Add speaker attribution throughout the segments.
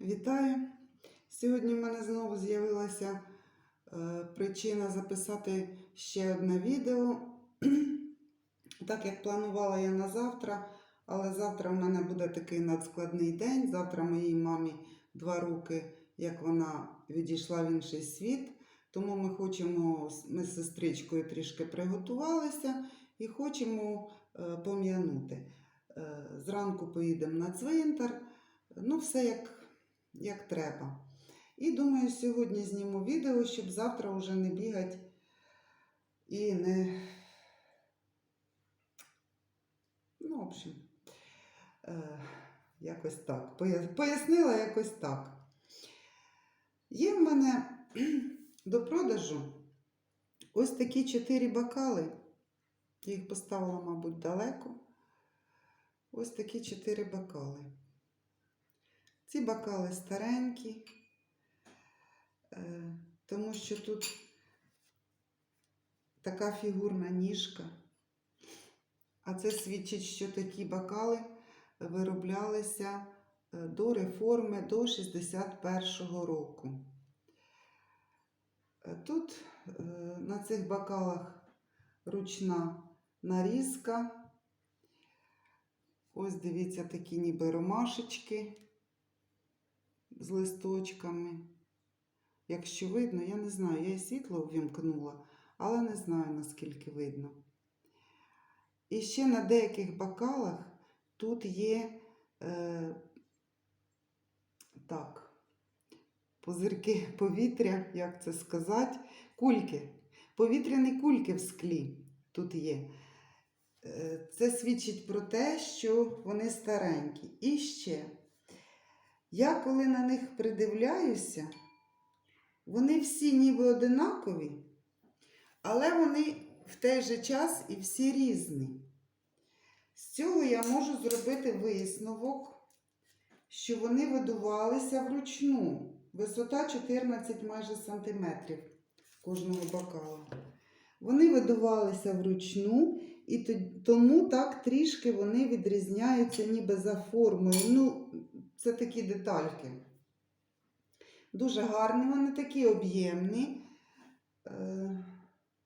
Speaker 1: Вітаю! Сьогодні в мене знову з'явилася е, причина записати ще одне відео. Так як планувала я на завтра, але завтра в мене буде такий надскладний день. Завтра моїй мамі два роки, як вона відійшла в інший світ. Тому ми хочемо, ми з сестричкою трішки приготувалися і хочемо е, пом'янути. Е, Зранку поїдемо на цвинтар. Ну, все як, як треба. І думаю, сьогодні зніму відео, щоб завтра вже не бігати і не. Ну, в общем, е, якось так. Пояснила якось так. Є в мене до продажу ось такі чотири бокали. Їх поставила, мабуть, далеко. Ось такі чотири бокали. Ці бокали старенькі, е, тому що тут така фігурна ніжка. А це свідчить, що такі бокали вироблялися е, до реформи до 61-го року. Е, Тут на цих бокалах ручна нарізка. Ось дивіться такі ніби ромашечки з листочками. Якщо видно, я не знаю, я і світло ввімкнула, але не знаю, наскільки видно. І ще на деяких бокалах тут є е, так, пузирки повітря, як це сказати, кульки. Повітряні кульки в склі тут є. Е, Це свідчить про те, що вони старенькі. І ще, я коли на них придивляюся, вони всі ніби одинакові, але вони в той же час і всі різні. З цього я можу зробити висновок, що вони видувалися вручну. Висота 14 майже сантиметрів кожного бокала. Вони видувалися вручну, і тому так трішки вони відрізняються ніби за формою. Ну, це такі детальки. Дуже гарні, вони такі об'ємні. Е,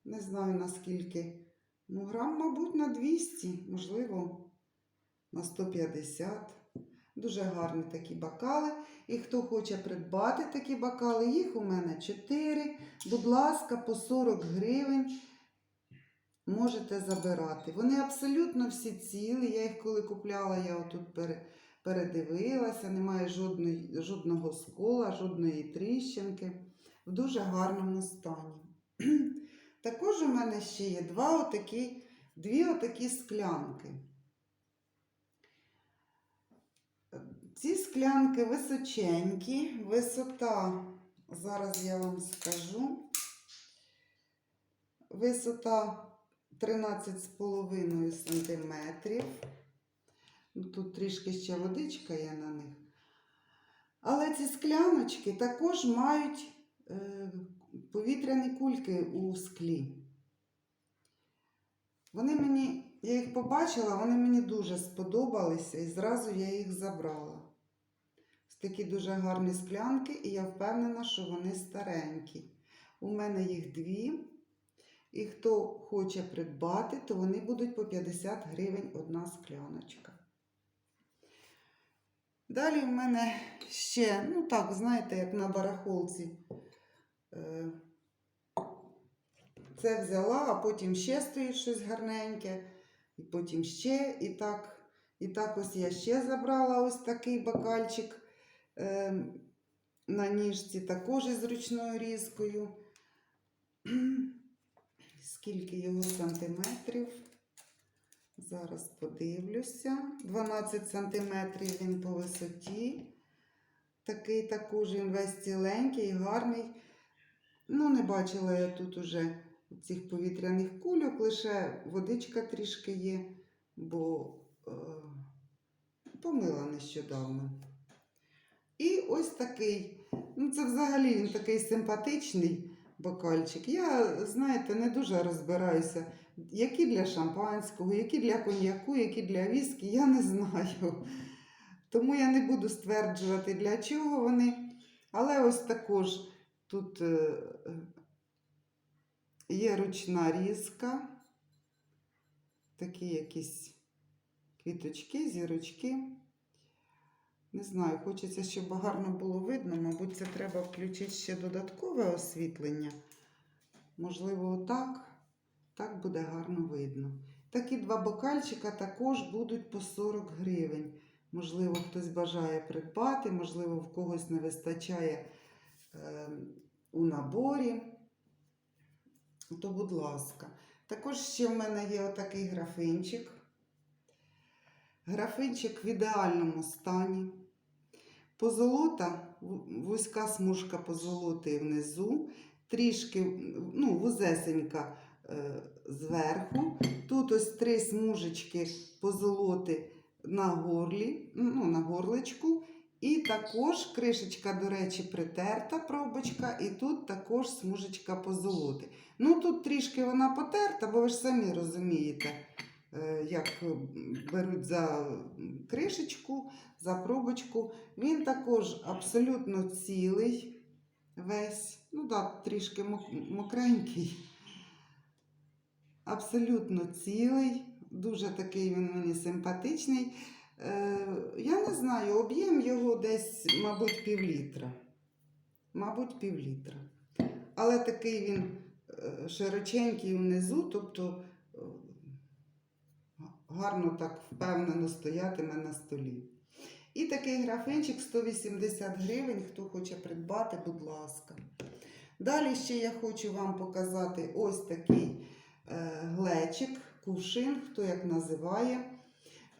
Speaker 1: не знаю наскільки. Ну, грам, мабуть, на 200, можливо, на 150. Дуже гарні такі бокали. І хто хоче придбати такі бокали, їх у мене 4. Будь ласка, по 40 гривень можете забирати. Вони абсолютно всі цілі. Я їх коли купляла, я отут пере, передивилася, немає жодної, жодного скола, жодної тріщинки. В дуже гарному стані. Також у мене ще є два отакі, дві отакі склянки. Ці склянки височенькі, висота, зараз я вам скажу, висота 13,5 см. Тут трішки ще водичка є на них. Але ці скляночки також мають е, повітряні кульки у склі. Вони мені, я їх побачила, вони мені дуже сподобалися і зразу я їх забрала. Ось такі дуже гарні склянки, і я впевнена, що вони старенькі. У мене їх дві. І хто хоче придбати, то вони будуть по 50 гривень одна скляночка. Далі в мене ще, ну так, знаєте, як на барахолці. Е, Це взяла, а потім ще стоїть щось гарненьке, і потім ще, і так, і так ось я ще забрала ось такий бокальчик е, на ніжці, також із ручною різкою. Скільки його сантиметрів? Зараз подивлюся. 12 сантиметрів він по висоті. Такий також він весь ціленький, гарний. Ну, не бачила я тут уже цих повітряних кульок, лише водичка трішки є, бо е, помила нещодавно. І ось такий. Ну, це взагалі він такий симпатичний бокальчик. Я, знаєте, не дуже розбираюся, які для шампанського, які для коньяку, які для віскі, я не знаю. Тому я не буду стверджувати, для чого вони. Але ось також тут е, є ручна різка, такі якісь квіточки, зірочки. Не знаю, хочеться, щоб гарно було видно. Мабуть, це треба включити ще додаткове освітлення. Можливо, отак. Так буде гарно видно. Такі два бокальчика також будуть по 40 гривень. Можливо, хтось бажає придбати, можливо, в когось не вистачає е, у наборі. То, будь ласка. Також ще в мене є отакий графинчик. Графинчик в ідеальному стані. Позолота, ву- вузька смужка позолоти внизу, трішки ну, вузесенька е, зверху. Тут ось три смужечки позолоти на горлі, ну, на горличку. І також кришечка, до речі, притерта пробочка, і тут також смужечка позолоти. Ну тут трішки вона потерта, бо ви ж самі розумієте, як е, беруть за кришечку, за пробочку. Він також абсолютно цілий весь. Ну так, трішки мокренький. Абсолютно цілий, дуже такий він мені симпатичний. Е, я не знаю, об'єм його десь, мабуть, півлітра. Мабуть, півлітра. Але такий він е, широченький внизу, тобто е, гарно так впевнено стоятиме на столі. І такий графинчик 180 гривень, хто хоче придбати, будь ласка. Далі ще я хочу вам показати ось такий е, глечик, кувшин, хто як називає.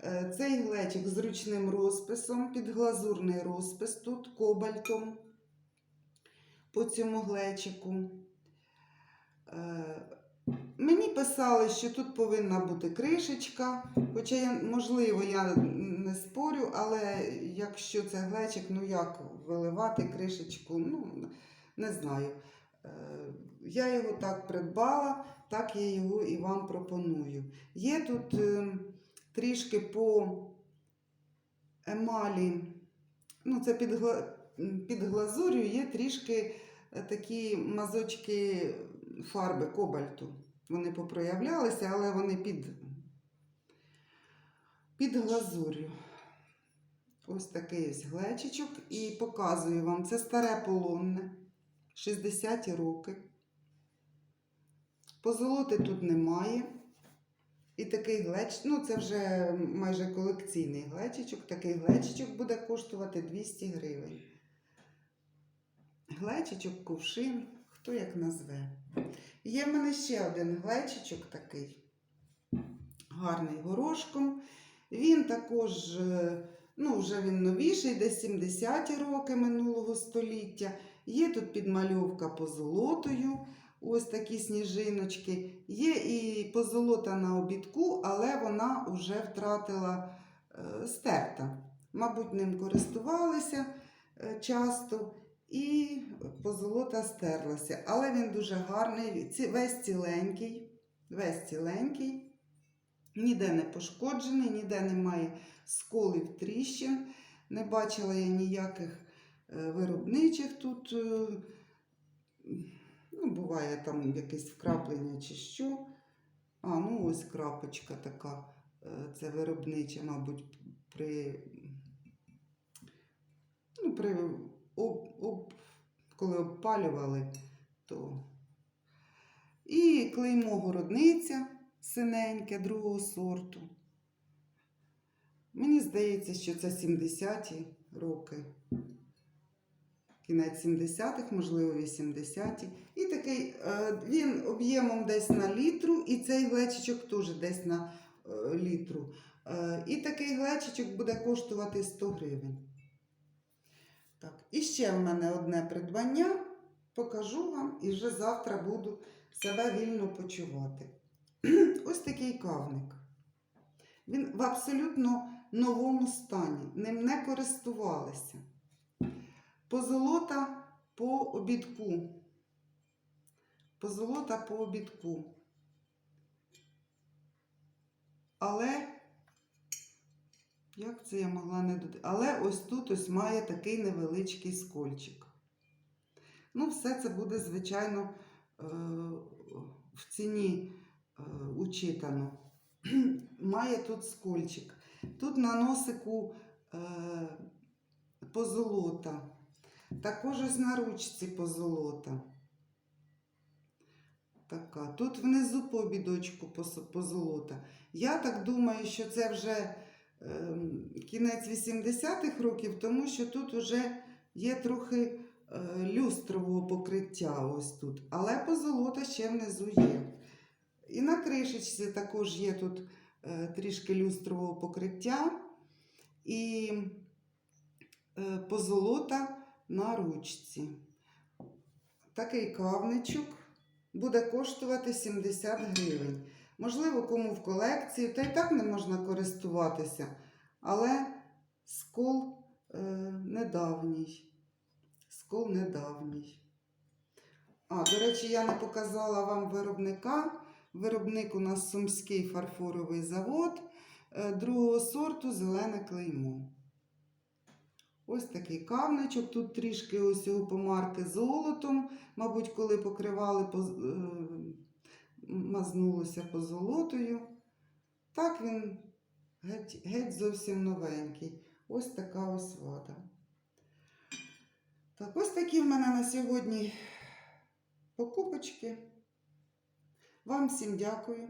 Speaker 1: Е, Цей глечик з ручним розписом, підглазурний розпис тут кобальтом по цьому глечику. Мені писали, що тут повинна бути кришечка, хоча я, можливо, я не спорю, але якщо це глечик, ну як виливати кришечку, ну не знаю. Е, Я його так придбала, так я його і вам пропоную. Є тут е, трішки по емалі, ну це під, під глазур'ю є трішки такі мазочки фарби кобальту. Вони попроявлялися, але вони під, під глазур'ю. Ось такий ось глечичок. І показую вам, це старе полонне, 60-ті роки. Позолоти тут немає. І такий глеч, ну це вже майже колекційний глечичок. Такий глечичок буде коштувати 200 гривень. Глечичок, кувшин, хто як назве. Є в мене ще один глечичок такий, гарний горошком. Він також, е, ну, вже він новіший, десь 70-ті роки минулого століття. Є тут підмальовка позолотою, ось такі сніжиночки. Є і позолота на обідку, але вона вже втратила е, стерта. Мабуть, ним користувалися е, часто. І позолота стерлася. Але він дуже гарний, весь ціленький, весь ціленький, ніде не пошкоджений, ніде немає сколів тріщин. Не бачила я ніяких е, виробничих тут. е, Ну, буває там якесь вкраплення чи що. А, ну ось крапочка така. е, Це виробнича, мабуть, при, ну, при об, об, коли обпалювали, то. І клеймо городниця синеньке другого сорту. Мені здається, що це 70-ті роки. Кінець 70-х, можливо, 80-ті. І такий е, він об'ємом десь на літру, і цей глечичок теж десь на е, літру. Е, і такий глечичок буде коштувати 100 гривень. Так, і ще в мене одне придбання. Покажу вам і вже завтра буду себе вільно почувати. Ось такий кавник. Він в абсолютно новому стані. Ним не користувалися. Позолота по обідку. Позолота по обідку. Але Як це я могла не додати? Але ось тут ось має такий невеличкий скольчик. Ну, все це буде, звичайно, е, в ціні е, учитано. Має тут скольчик. Тут на носику е, позолота. Також ось на ручці позолота. Така. Тут внизу по обідочку пос- позолота. Я так думаю, що це вже кінець 80-х років, тому що тут вже є трохи е, люстрового покриття ось тут. Але позолота ще внизу є. І на кришечці також є тут е, трішки люстрового покриття і е, позолота на ручці. Такий кавничок буде коштувати 70 гривень. Можливо, кому в колекцію, та й так не можна користуватися, але скол е, недавній. Скол недавній. А, до речі, я не показала вам виробника. Виробник у нас Сумський фарфоровий завод е, другого сорту зелене клеймо. Ось такий кавничок. Тут трішки ось його помарки золотом. Мабуть, коли покривали, поз- е, мазнулося позолотою. Так він геть, геть зовсім новенький. Ось така ось вада. Так, ось такі в мене на сьогодні покупочки. Вам всім дякую,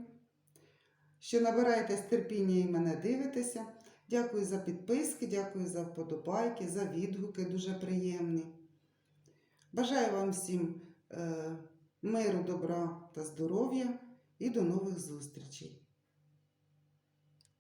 Speaker 1: що набираєтесь терпіння і мене дивитеся. Дякую за підписки, дякую за вподобайки, за відгуки, дуже приємні. Бажаю вам всім е, миру, добра та здоров'я і до нових зустрічей.